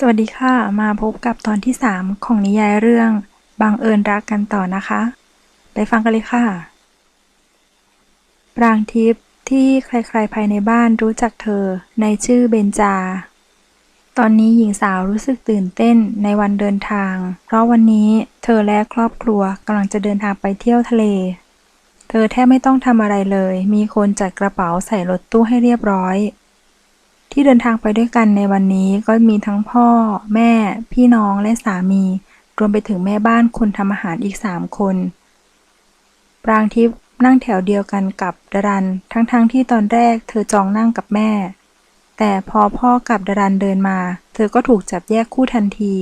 สวัสดีค่ะ มาพบกับตอนที่ 3 ของนิยายเรื่องบังเอิญรักกันต่อนะคะ ไปฟังกันเลยค่ะ ปรางทิพย์ที่ใครๆภายในบ้านรู้จักเธอในชื่อเบนจา ตอนนี้หญิงสาวรู้สึกตื่นเต้นในวันเดินทาง เพราะวันนี้เธอและครอบครัวกำลังจะเดินทางไปเที่ยวทะเล เธอแทบไม่ต้องทำอะไรเลย มีคนจัดกระเป๋าใส่รถตู้ให้เรียบร้อย ที่เดินทางไปด้วยกันในวันนี้ก็มีทั้งพ่อ แม่ พี่น้องและสามี รวมไปถึงแม่บ้านคนทำอาหารอีกสามคน ปรางทิพย์นั่งแถวเดียวกันกับดารัน ทั้งๆทที่ตอนแรกเธอจองนั่งกับแม่ แต่พอพ่อกับดารันเดินมา เธอก็ถูกจับแยกคู่ทันที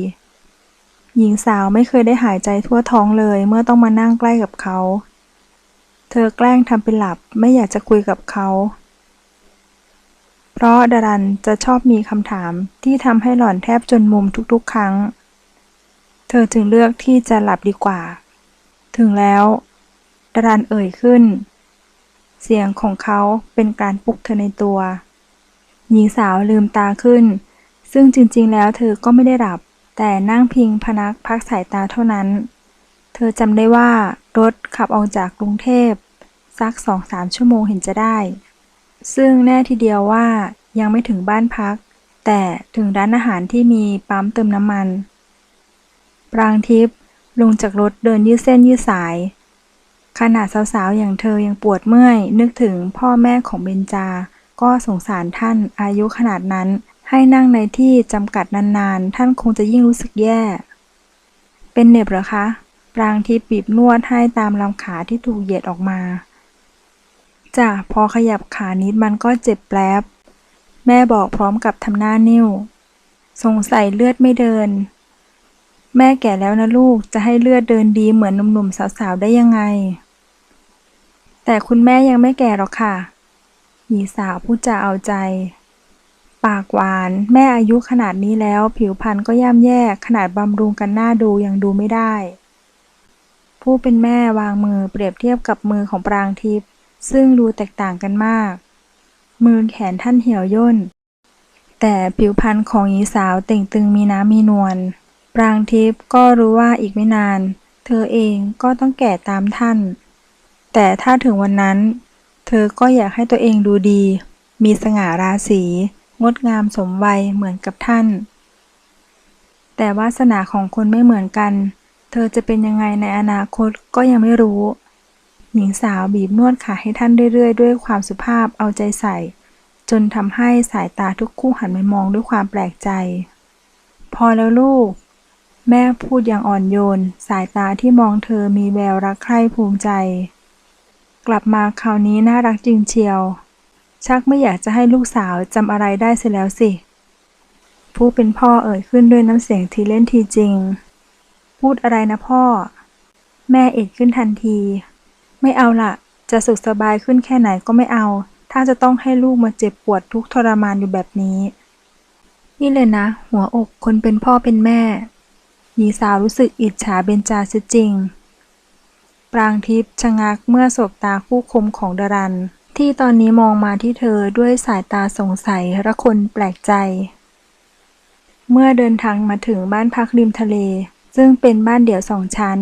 หญิงสาวไม่เคยได้หายใจทั่วท้องเลยเมื่อต้องมานั่งใกล้กับเขา เธอแกล้งทำเป็นหลับไม่อยากจะคุยกับเขา เพราะดารันจะชอบมีคำถามที่ทำให้หล่อนแทบจนมุมทุกๆ ครั้ง เธอจึงเลือกที่จะหลับดีกว่า ถึงแล้วดารันเอ่ยขึ้น เสียงของเขาเป็นการปลุกเธอในตัว หญิงสาวลืมตาขึ้น ซึ่งจริงๆ แล้วเธอก็ไม่ได้หลับ แต่นั่งพิงพนักพักสายตาเท่านั้น เธอจำได้ว่ารถขับออกจากกรุงเทพสักสองสามชั่วโมงเห็นจะได้ ซึ่งแน่ทีเดียวว่ายังไม่ถึงบ้านพัก แต่ถึงร้านอาหารที่มีปั๊มเติมน้ำมัน ปรางทิพย์ลงจากรถเดินยืดเส้นยืดสาย ขนาดสาวๆ อย่างเธอยังปวดเมื่อย นึกถึงพ่อแม่ของเบนจา ก็สงสารท่านอายุขนาดนั้น ให้นั่งในที่จำกัดนานๆ ท่านคงจะยิ่งรู้สึกแย่ เป็นเหน็บเหรอคะ ปรางทิพย์บีบนวดให้ตามลำขาที่ถูกเหยียดออกมา จ้ะพอขยับขานิดมันก็เจ็บแปลบแม่บอกพร้อมกับทำหน้านิ่วสงสัยเลือดไม่เดิน แม่แก่แล้วนะลูกจะให้เลือดเดินดีเหมือนหนุ่มๆสาวๆได้ยังไง แต่คุณแม่ยังไม่แก่หรอกค่ะ หญิงสาวพูดจาเอาใจ ปากหวาน แม่อายุขนาดนี้แล้ว ผิวพรรณก็ย่ำแย่ขนาดบำรุงกันหน้าดูยังดูไม่ได้ ผู้เป็นแม่วางมือเปรียบเทียบกับมือของปรางทิพย์ ซึ่งดูแตกต่างกันมาก มือแขนท่านเหี่ยวย่น แต่ผิวพรรณของหญิงสาวเต่งตึงมีน้ำมีนวล ปรางทิพย์ก็รู้ว่าอีกไม่นาน เธอเองก็ต้องแก่ตามท่าน แต่ถ้าถึงวันนั้น เธอก็อยากให้ตัวเองดูดี มีสง่าราศี งดงามสมวัยเหมือนกับท่าน แต่วาสนาของคนไม่เหมือนกัน เธอจะเป็นยังไงในอนาคตก็ยังไม่รู้ หญิงสาวบีบนวดขาให้ท่านเรื่อยๆ ด้วยความสุภาพเอาใจใส่ จนทำให้สายตาทุกคู่หันมามองด้วยความแปลกใจ พอแล้วลูก แม่พูดอย่างอ่อนโยน สายตาที่มองเธอมีแววรักใคร่ภูมิใจ กลับมาคราวนี้น่ารักจริงเชียว ชักไม่อยากจะให้ลูกสาวจำอะไรได้เสียแล้วสิ ผู้เป็นพ่อเอ่ยขึ้นด้วยน้ำเสียงทีเล่นทีจริง พูดอะไรนะพ่อ แม่เอ็ดขึ้นทันที ไม่เอาละจะสุขสบายขึ้นแค่ไหนก็ไม่เอา ถ้าจะต้องให้ลูกมาเจ็บปวดทุกทรมานอยู่แบบนี้ นี่เลยนะ หัวอกคนเป็นพ่อเป็นแม่ หญิงสาวรู้สึกอิจฉาเบญจาเสียจริง ปรางทิพย์ชะงักเมื่อสบตาคู่คมของดารัน ที่ตอนนี้มองมาที่เธอด้วยสายตาสงสัยระคนแปลกใจ เมื่อเดินทางมาถึงบ้านพักริมทะเล ซึ่งเป็นบ้านเดี่ยวสองชั้น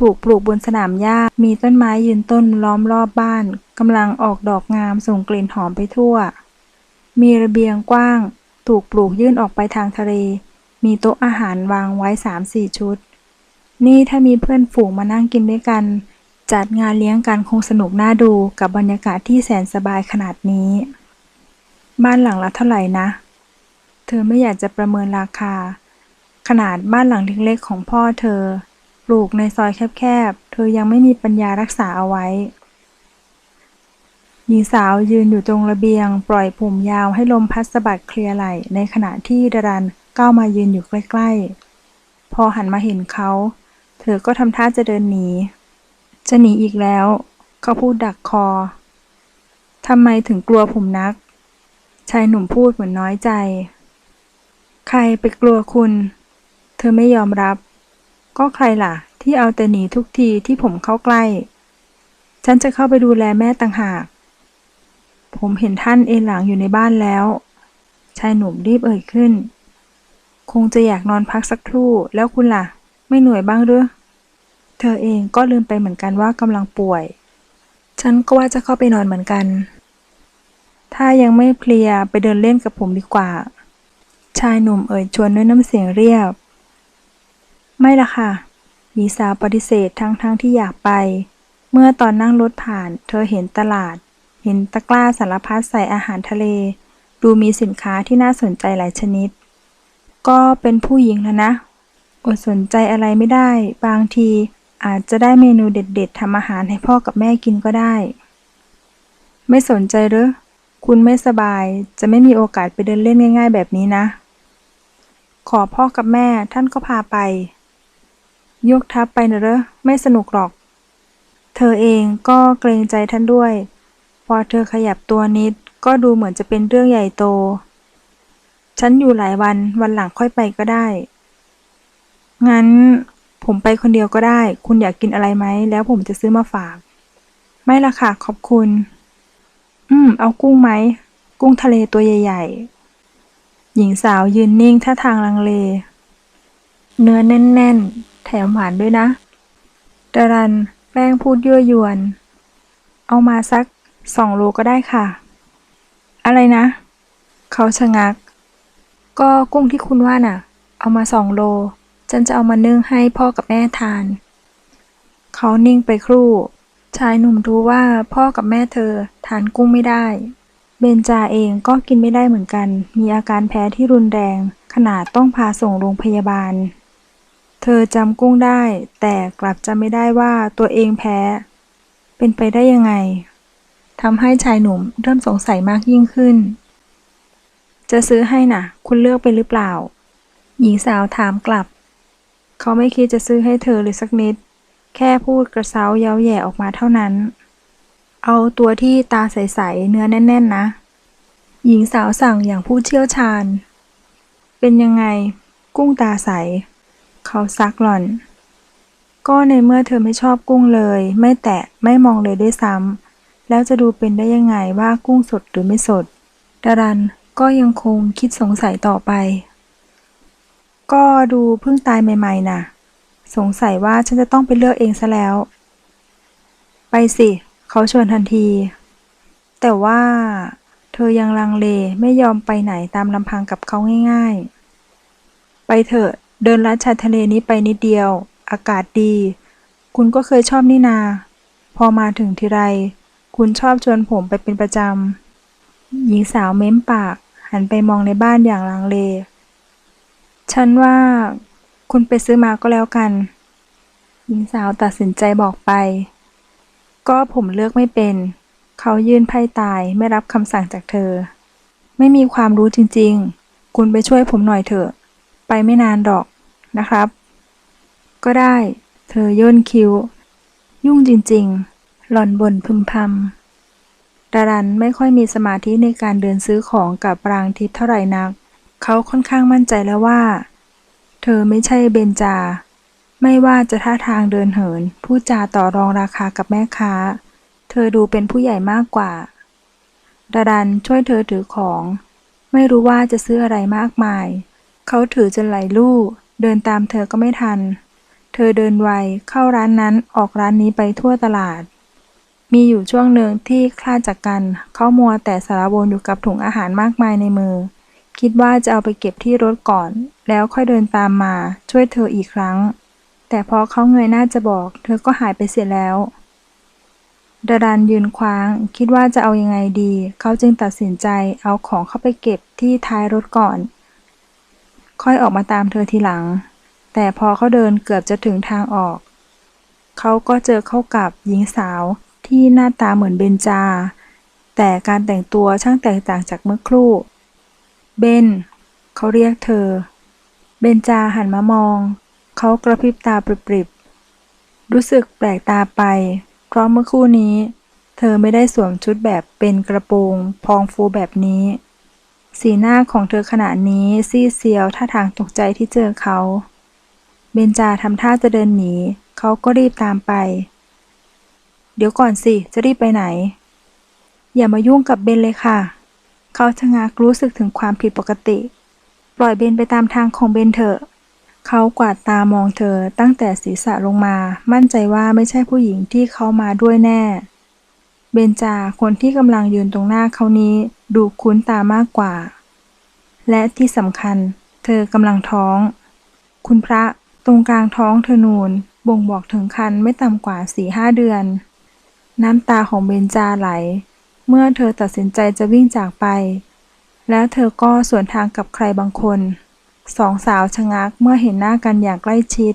ถูกปลูกบนสนามหญ้า มีต้นไม้ยืนต้นล้อมรอบบ้านกำลังออกดอกงามส่งกลิ่นหอมไปทั่ว มีระเบียงกว้าง ถูกปลูกยื่นออกไปทางทะเล มีโต๊ะอาหารวางไว้สามสี่ชุด นี่ถ้ามีเพื่อนฝูงมานั่งกินด้วยกัน จัดงานเลี้ยงกันคงสนุกน่าดูกับบรรยากาศที่แสนสบายขนาดนี้ บ้านหลังละเท่าไหร่นะ เธอไม่อยากจะประเมินราคา ขนาดบ้านหลังเล็กๆของพ่อเธอ ลูกในซอยแคบๆ เธอยังไม่มีปัญญารักษาเอาไว้ หญิงสาวยืนอยู่ตรงระเบียง ปล่อยผมยาวให้ลมพัดสะบัดเคลียร์ไหลในขณะที่ดารันก้าวมายืนอยู่ใกล้ๆ พอหันมาเห็นเขา เธอก็ทำท่าจะเดินหนี จะหนีอีกแล้ว เขาพูดดักคอ ทำไมถึงกลัวผมนัก ชายหนุ่มพูดเหมือนน้อยใจ ใครไปกลัวคุณ เธอไม่ยอมรับ ก็ใครล่ะ ที่เอาแต่หนีทุกทีที่ผมเข้าใกล้ ฉันจะเข้าไปดูแลแม่ต่างหาก ผมเห็นท่านเอนหลังอยู่ในบ้านแล้ว ชายหนุ่มรีบเอ่ยขึ้น คงจะอยากนอนพักสักครู่แล้วคุณล่ะ ไม่เหนื่อยบ้างหรือเธอเองก็ลืมไปเหมือนกันว่ากำลังป่วย ฉันก็ว่าจะเข้าไปนอนเหมือนกัน ถ้ายังไม่เพลียไปเดินเล่นกับผมดีกว่า ชายหนุ่มเอ่ยชวนด้วยน้ำเสียงเรียบ ไม่ละค่ะ หญิงสาวปฏิเสธทั้งๆทที่อยากไป เมื่อตอนนั่งรถผ่าน เธอเห็นตลาด เห็นตะกร้าสารพัดใส่อาหารทะเล ดูมีสินค้าที่น่าสนใจหลายชนิด ก็เป็นผู้หญิงแล้วนะ อดสนใจอะไรไม่ได้ บางทีอาจจะได้เมนูเด็ดๆทำอาหารให้พ่อกับแม่กินก็ได้ ไม่สนใจหรือคุณไม่สบายจะไม่มีโอกาสไปเดินเล่นง่าย ๆ แบบนี้นะ ขอพ่อกับแม่ท่านก็พาไป ยกทัพไปนะเหรอไม่สนุกหรอก เธอเองก็เกรงใจท่านด้วย พอเธอขยับตัวนิดก็ดูเหมือนจะเป็นเรื่องใหญ่โต ฉันอยู่หลายวันวันหลังค่อยไปก็ได้ งั้นผมไปคนเดียวก็ได้ คุณอยากกินอะไรไหม แล้วผมจะซื้อมาฝาก ไม่ละค่ะ ขอบคุณ อืม เอากุ้งไหม กุ้งทะเลตัวใหญ่ ๆ หญิงสาวยืนนิ่งท่าทางลังเล เนื้อแน่นๆ แถมหวานด้วยนะดารันแกล้งพูดยั่วยวน เอามาสักสองโลก็ได้ค่ะ อะไรนะ เขาชะงัก ก็กุ้งที่คุณว่าน่ะ เอามาสองโล ฉันจะเอามานึ่งให้พ่อกับแม่ทาน เขานิ่งไปครู่ ชายหนุ่มรู้ว่าพ่อกับแม่เธอทานกุ้งไม่ได้ เบนจาเองก็กินไม่ได้เหมือนกัน มีอาการแพ้ที่รุนแรง ขนาดต้องพาส่งโรงพยาบาล เธอจำกุ้งได้ แต่กลับจำไม่ได้ว่าตัวเองแพ้ เป็นไปได้ยังไงทำให้ชายหนุ่มเริ่มสงสัยมากยิ่งขึ้น จะซื้อให้น่ะ คุณเลือกไปหรือเปล่า หญิงสาวถามกลับ เขาไม่คิดจะซื้อให้เธอเลยสักนิด แค่พูดกระเซ้าเย้าแย่ออกมาเท่านั้น เอาตัวที่ตาใสๆเนื้อแน่น ๆ นะ หญิงสาวสั่งอย่างผู้เชี่ยวชาญ เป็นยังไง กุ้งตาใส เขาซักหล่อน ก็ในเมื่อเธอไม่ชอบกุ้งเลย ไม่แตะไม่มองเลยด้วยซ้ำแล้วจะดูเป็นได้ยังไงว่ากุ้งสดหรือไม่สดดารันก็ยังคงคิดสงสัยต่อไป ก็ดูเพิ่งตายใหม่ๆน่ะ สงสัยว่าฉันจะต้องไปเลือกเองซะแล้ว ไปสิ เขาชวนทันที แต่ว่าเธอยังลังเลไม่ยอมไปไหนตามลำพังกับเขาง่าย ๆ ไปเถอะ เดินลัดชายทะเลนี้ไปนิดเดียว อากาศดี คุณก็เคยชอบนี่นา พอมาถึงทีไร คุณชอบชวนผมไปเป็นประจำ หญิงสาวเม้มปาก หันไปมองในบ้านอย่างลังเล ฉันว่า คุณไปซื้อมาก็แล้วกัน หญิงสาวตัดสินใจบอกไป ก็ผมเลือกไม่เป็น เขายื่นไพ่ตายไม่รับคำสั่งจากเธอ ไม่มีความรู้จริงๆ คุณไปช่วยผมหน่อยเถอะ ไปไม่นานหรอก นะครับ ก็ได้ เธอย่นคิ้ว ยุ่งจริงๆ หล่อนบ่นพึมพำดารันไม่ค่อยมีสมาธิในการเดินซื้อของกับปรางทิพย์เท่าไหร่นัก เขาค่อนข้างมั่นใจแล้วว่า เธอไม่ใช่เบนจา ไม่ว่าจะท่าทางเดินเหินพูดจาต่อรองราคากับแม่ค้า เธอดูเป็นผู้ใหญ่มากกว่าดารันช่วยเธอถือของ ไม่รู้ว่าจะซื้ออะไรมากมาย เขาถือจนไหลลู่ เดินตามเธอก็ไม่ทัน เธอเดินไวเข้าร้านนั้นออกร้านนี้ไปทั่วตลาด มีอยู่ช่วงหนึ่งที่คลาดจากกัน เขามัวแต่สารวนอยู่กับถุงอาหารมากมายในมือ คิดว่าจะเอาไปเก็บที่รถก่อน แล้วค่อยเดินตามมาช่วยเธออีกครั้ง แต่พอเขาเงยหน้าจะบอก เธอก็หายไปเสียแล้วดารันยืนคว้างคิดว่าจะเอายังไงดี เขาจึงตัดสินใจเอาของเข้าไปเก็บที่ท้ายรถก่อน ค่อยออกมาตามเธอทีหลัง แต่พอเขาเดินเกือบจะถึงทางออก เขาก็เจอเข้ากับหญิงสาวที่หน้าตาเหมือนเบนจา แต่การแต่งตัวช่างแตกต่างจากเมื่อครู่ เบน เขาเรียกเธอ เบนจาหันมามอง เขากระพริบตาปริบๆ รู้สึกแปลกตาไป เพราะเมื่อครู่นี้ เธอไม่ได้สวมชุดแบบเป็นกระโปรง พองฟูแบบนี้ สีหน้าของเธอขณะนี้ซีดเซียวท่าทางตกใจที่เจอเขา เบนจาทำท่าจะเดินหนี เขาก็รีบตามไป เดี๋ยวก่อนสิ จะรีบไปไหน อย่ามายุ่งกับเบนเลยค่ะ เขาชะงักรู้สึกถึงความผิดปกติ ปล่อยเบนไปตามทางของเบนเถอะ เขากวาดตามองเธอตั้งแต่ศีรษะลงมา มั่นใจว่าไม่ใช่ผู้หญิงที่เขามาด้วยแน่ เบนจาคนที่กำลังยืนตรงหน้าเขานี้ดูคุ้นตามากกว่า และที่สำคัญ เธอกำลังท้อง คุณพระตรงกลางท้องเธอนูนบ่งบอกถึงคันไม่ต่ำกว่าสี่ห้าเดือน น้ำตาของเบนจาไหล เมื่อเธอตัดสินใจจะวิ่งจากไป แล้วเธอก็สวนทางกับใครบางคนสองสาวชะงักเมื่อเห็นหน้ากันอย่างใกล้ชิด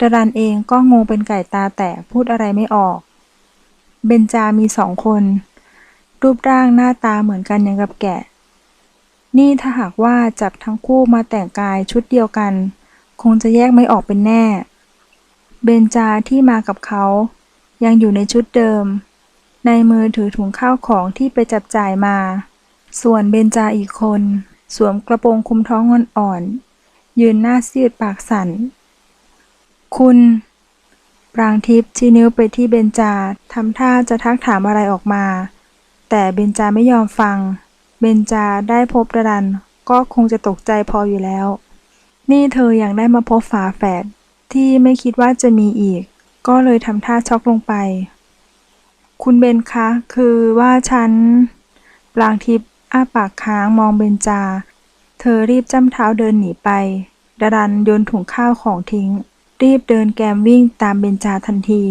ดารันเองก็งงเป็นไก่ตาแตกพูดอะไรไม่ออก เบนจามีสองคน รูปร่างหน้าตาเหมือนกันอย่างกับแกะ นี่ถ้าหากว่าจับทั้งคู่มาแต่งกายชุดเดียวกัน คงจะแยกไม่ออกเป็นแน่ เบนจาที่มากับเขา ยังอยู่ในชุดเดิม ในมือถือถุงข้าวของที่ไปจับจ่ายมา ส่วนเบนจาอีกคน สวมกระโปรงคลุมท้องอ่อนๆยืนหน้าซีดปากสั่นคุณ ปรางทิพย์ชี้นิ้วไปที่เบนจาทำท่าจะทักถามอะไรออกมา แต่เบนจาไม่ยอมฟัง เบนจาได้พบดารัน ก็คงจะตกใจพออยู่แล้ว นี่เธออยังได้มาพบฝาแฝดที่ไม่คิดว่าจะมีอีก ก็เลยทำท่าช็อกลงไป คุณเบนคะ คือว่าฉัน ปรางทิพย์อ้าปากค้างมองเบนจา เธอรีบจ้ำเท้าเดินหนีไปดารันโยนถุงข้าวของทิ้ง รีบเดินแกมวิ่งตามเบนจาทันที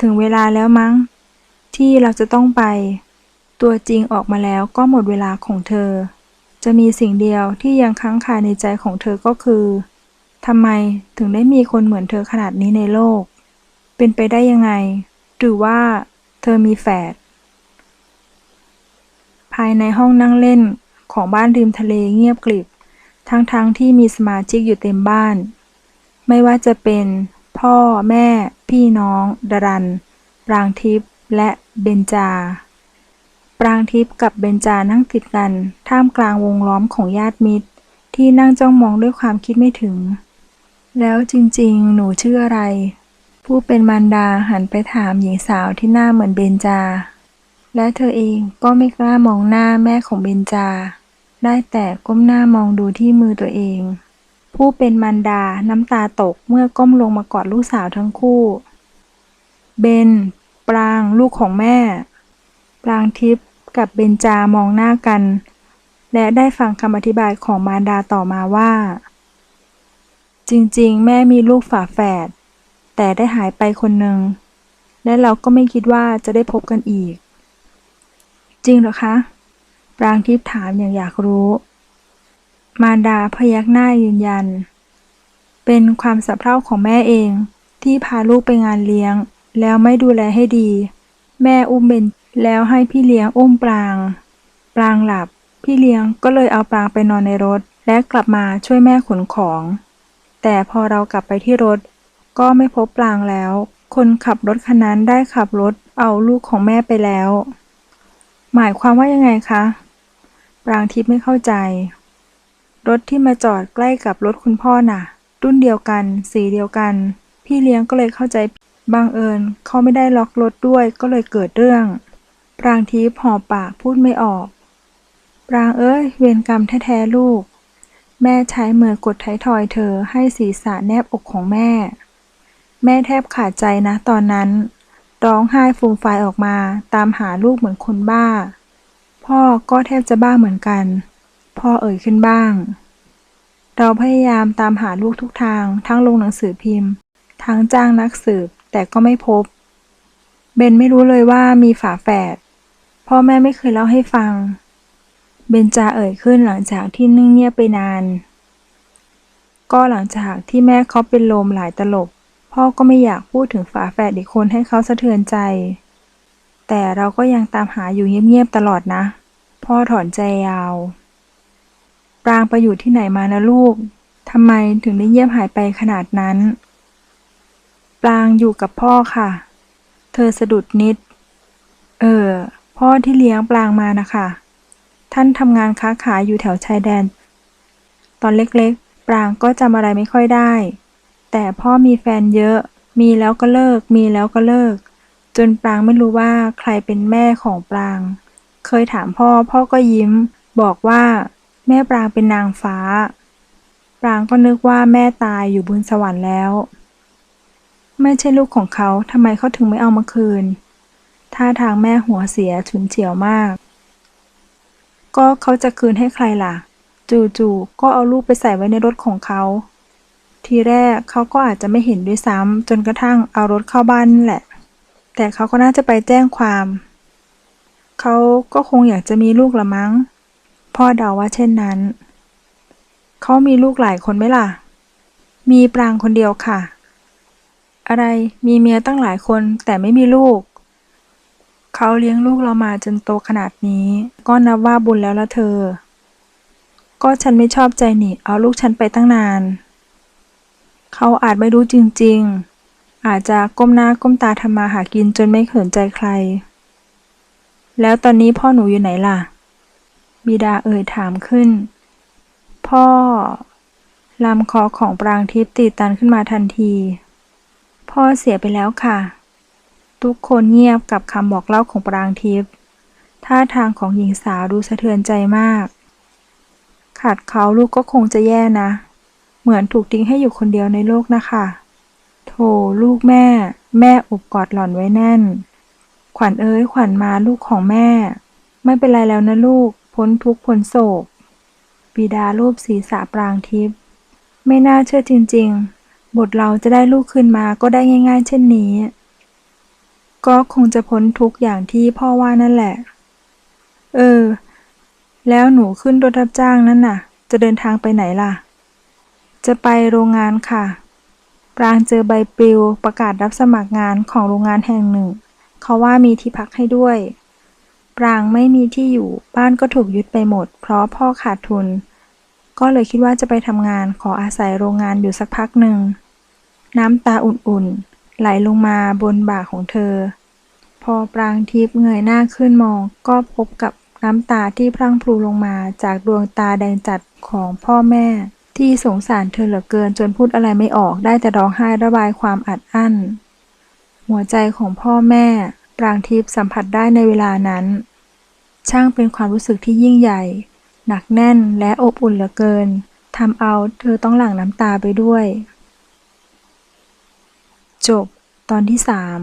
ถึงเวลาแล้วมั้ง ที่เราจะต้องไป ตัวจริงออกมาแล้วก็หมดเวลาของเธอ จะมีสิ่งเดียวที่ยังค้างคาในใจของเธอก็คือทำไมถึงได้มีคนเหมือนเธอขนาดนี้ในโลก เป็นไปได้ยังไง หรือว่าเธอมีแฝด ภายในห้องนั่งเล่นของบ้านริมทะเลเงียบกริบ ทั้งๆทที่มีสมาชิกอยู่เต็มบ้าน ไม่ว่าจะเป็นพ่อแม่พี่น้องดารัน ปรางทิพย์และเบนจา ปรางทิพย์กับเบนจานั่งติดกัน ท่ามกลางวงล้อมของญาติมิตร ที่นั่งจ้องมองด้วยความคิดไม่ถึง แล้วจริงๆ หนูชื่ออะไร ผู้เป็นมารดาหันไปถามหญิงสาวที่หน้าเหมือนเบนจา และเธอเองก็ไม่กล้ามองหน้าแม่ของเบนจา ได้แต่ก้มหน้ามองดูที่มือตัวเอง ผู้เป็นมารดาน้ำตาตกเมื่อก้มลงมากอดลูกสาวทั้งคู่ เบน ปรางลูกของแม่ ปรางทิพย์กับเบนจามองหน้ากัน และได้ฟังคำอธิบายของมารดาต่อมาว่า จริงๆ แม่มีลูกฝาแฝด แต่ได้หายไปคนหนึ่ง และเราก็ไม่คิดว่าจะได้พบกันอีก จริงเหรอคะ ปรางทิพย์ถามอย่างอยากรู้ มารดาพยักหน้ายืนยัน เป็นความสะเพร่าของแม่เองที่พาลูกไปงานเลี้ยง แล้วไม่ดูแลให้ดี แม่อุ้มเบนแล้วให้พี่เลี้ยงอุ้มปราง ปรางหลับ พี่เลี้ยงก็เลยเอาปรางไปนอนในรถ และกลับมาช่วยแม่ขนของ แต่พอเรากลับไปที่รถ ก็ไม่พบปรางแล้ว คนขับรถคันนั้นได้ขับรถเอาลูกของแม่ไปแล้ว หมายความว่ายังไงคะ ปรางทิพย์ไม่เข้าใจ รถที่มาจอดใกล้กับรถคุณพ่อน่ะ รุ่นเดียวกัน สีเดียวกัน พี่เลี้ยงก็เลยเข้าใจบังเอิญเขาไม่ได้ล็อกรถด้วยก็เลยเกิดเรื่อง ปรางทิพย์หอบปากพูดไม่ออก ปรางเอ้ยเวรกรรมแท้ๆลูก แม่ใช้มือกดไทยทอยเธอให้ศีรษะแนบอกของแม่ แม่แทบขาดใจนะตอนนั้น ร้องไห้ฟูมฟายออกมาตามหาลูกเหมือนคนบ้า พ่อก็แทบจะบ้าเหมือนกัน พ่อเอ่ยขึ้นบ้าง เราพยายามตามหาลูกทุกทาง ทั้งลงหนังสือพิมพ์ ทั้งจ้างนักสืบ แต่ก็ไม่พบ เบนไม่รู้เลยว่ามีฝาแฝด พ่อแม่ไม่เคยเล่าให้ฟัง เบนจาเอ่ยขึ้นหลังจากที่นิ่งเงียบไปนาน ก็หลังจากที่แม่เขาเป็นลมหลายตลบ พ่อก็ไม่อยากพูดถึงฝาแฝดอีกคนให้เขาสะเทือนใจ แต่เราก็ยังตามหาอยู่เงียบๆตลอดนะ พ่อถอนใจยาว ปรางไปอยู่ที่ไหนมานะลูกทำไมถึงได้เงียบหายไปขนาดนั้น ปรางอยู่กับพ่อค่ะ เธอสะดุดนิด เออ พ่อที่เลี้ยงปรางมานะคะ ท่านทำงานค้าขายอยู่แถวชายแดน ตอนเล็กๆ ปรางก็จำอะไรไม่ค่อยได้ แต่พ่อมีแฟนเยอะ มีแล้วก็เลิก มีแล้วก็เลิก จนปรางไม่รู้ว่าใครเป็นแม่ของปราง เคยถามพ่อ พ่อก็ยิ้ม บอกว่า แม่ปรางเป็นนางฟ้า ปรางก็นึกว่าแม่ตายอยู่บนสวรรค์แล้ว ไม่ใช่ลูกของเขาทำไมเขาถึงไม่เอามาคืนท่าทางแม่หัวเสียฉุนเฉียวมาก ก็เขาจะคืนให้ใครล่ะ จู่ๆก็เอาลูกไปใส่ไว้ในรถของเขา ทีแรกเขาก็อาจจะไม่เห็นด้วยซ้ำจนกระทั่งเอารถเข้าบ้านนั่นแหละ แต่เขาก็น่าจะไปแจ้งความ เขาก็คงอยากจะมีลูกละมั้ง พ่อเดาว่าเช่นนั้น เขามีลูกหลายคนไหมล่ะ มีปรางคนเดียวค่ะ อะไรมีเมียตั้งหลายคนแต่ไม่มีลูก เขาเลี้ยงลูกเรามาจนโตขนาดนี้ ก็นับว่าบุญแล้วละเธอ ก็ฉันไม่ชอบใจนี่เอาลูกฉันไปตั้งนาน เขาอาจไม่รู้จริงๆ อาจจะก้มหน้าก้มตาทำมาหากินจนไม่เขินใจใคร แล้วตอนนี้พ่อหนูอยู่ไหนล่ะ บิดาเอ่ยถามขึ้น พ่อ ลำคอของปรางทิพย์ตีตันขึ้นมาทันที พ่อเสียไปแล้วค่ะ ทุกคนเงียบกับคำบอกเล่าของปรางทิพย์ท่าทางของหญิงสาวดูสะเทือนใจมาก ขาดเขาลูกก็คงจะแย่นะ เหมือนถูกทิ้งให้อยู่คนเดียวในโลกนะคะ โธ่ลูกแม่ แม่อบกอดหล่อนไว้แน่น ขวัญเอ้ยขวัญมาลูกของแม่ ไม่เป็นไรแล้วนะลูก พ้นทุกข์พ้นโศก บิดารูปศีรษะปรางทิพย์ไม่น่าเชื่อจริง ๆ บทเราจะได้ลูกคืนมาก็ได้ง่าย ๆ เช่นนี้ ก็คงจะพ้นทุกอย่างที่พ่อว่านั่นแหละ เออ แล้วหนูขึ้นรถรับจ้างนั่นน่ะ จะเดินทางไปไหนล่ะ จะไปโรงงานค่ะ ปรางเจอใบปลิวประกาศรับสมัครงานของโรงงานแห่งหนึ่ง เขาว่ามีที่พักให้ด้วย รางไม่มีที่อยู่ บ้านก็ถูกยึดไปหมด เพราะพ่อขาดทุน ก็เลยคิดว่าจะไปทำงานขออาศัยโรงงานอยู่สักพักหนึ่ง น้ำตาอุ่นๆ ไหลลงมาบนบ่าของเธอ พอปรางทิพย์เงยหน้าขึ้นมอง ก็พบกับน้ำตาที่พรั่งพรูลงมาจากดวงตาแดงจัดของพ่อแม่ ที่สงสารเธอเหลือเกินจนพูดอะไรไม่ออกได้แต่ร้องไห้ระบายความอัดอั้น หัวใจของพ่อแม่ปรางทิพย์สัมผัสได้ในเวลานั้น ช่างเป็นความรู้สึกที่ยิ่งใหญ่ หนักแน่นและอบอุ่นเหลือเกินทำเอาเธอต้องหลั่งน้ำตาไปด้วย จบ ตอนที่สาม